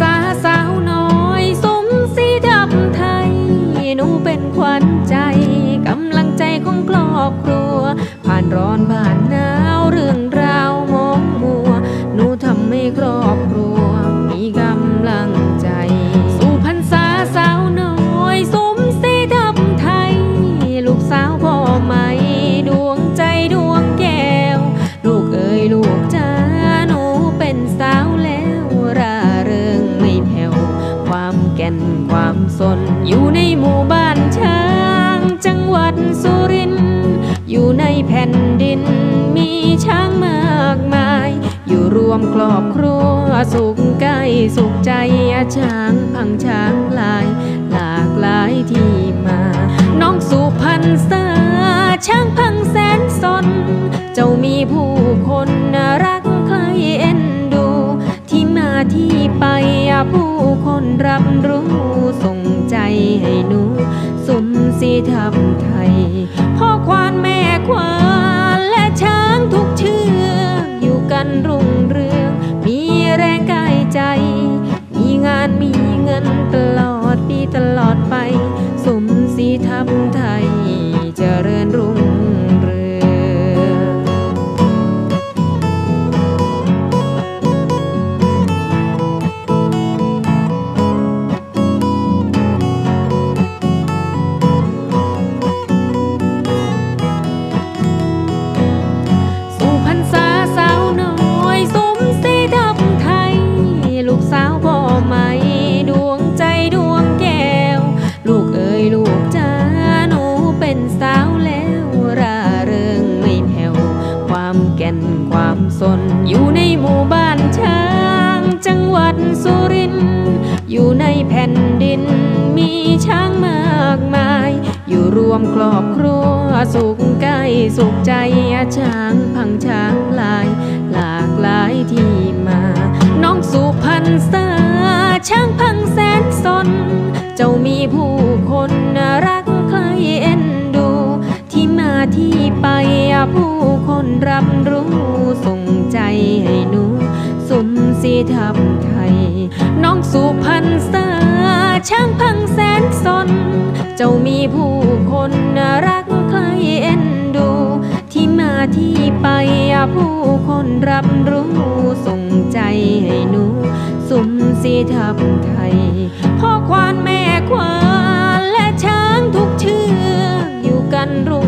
สาสาวน้อยสมสีดำไทย หนูเป็นขวัญใจ กำลังใจของครอบครัว ผ่านร้อนผ่านหนาวเรื่องราวมองมัว หนูทำให้ครอบครัว มีกำลังใจสุพรรษาสาวน้อยสมสีดำไทย ลูกสาวพ่อ อยู่ในหมู่บ้านช้าง จังหวัดสุรินทร์อยู่ในแผ่นดิน มีช้างมากมาย อยู่รวมครอบครัวสุขกายสุขใจช้างพังช้างลาย หลากหลายที่มา น้องสุพรรณษาช้างพังแสนสน เจ้ามีผู้คนรักใครเอ็นดู ที่มาที่ไปผู้คนรับรู้ ทำไทย พ่อควานแม่ควานและช้างทุกเชือกอยู่กันรุ่ง ความสนอยู่ในหมู่บ้านช้าง จังหวัดสุรินทร์อยู่ในแผ่นดิน มีช้างมากมาย อยู่รวมครอบครัวสุขกายสุขใจช้างพังช้างลาย หลากหลายที่มา น้องสุพรรณษา ผู้คนรับรู้ส่งใจให้หนูสมศรีทับไทย น้องสุพรรณษาช้างพังแสนสน เจ้ามีผู้คนรักใครเอ็นดู ที่มาที่ไปผู้คนรับรู้ส่งใจให้หนูสมศรีทับไทย พ่อควานแม่ควานและช้างทุกเชือกอยู่กันรุ่ง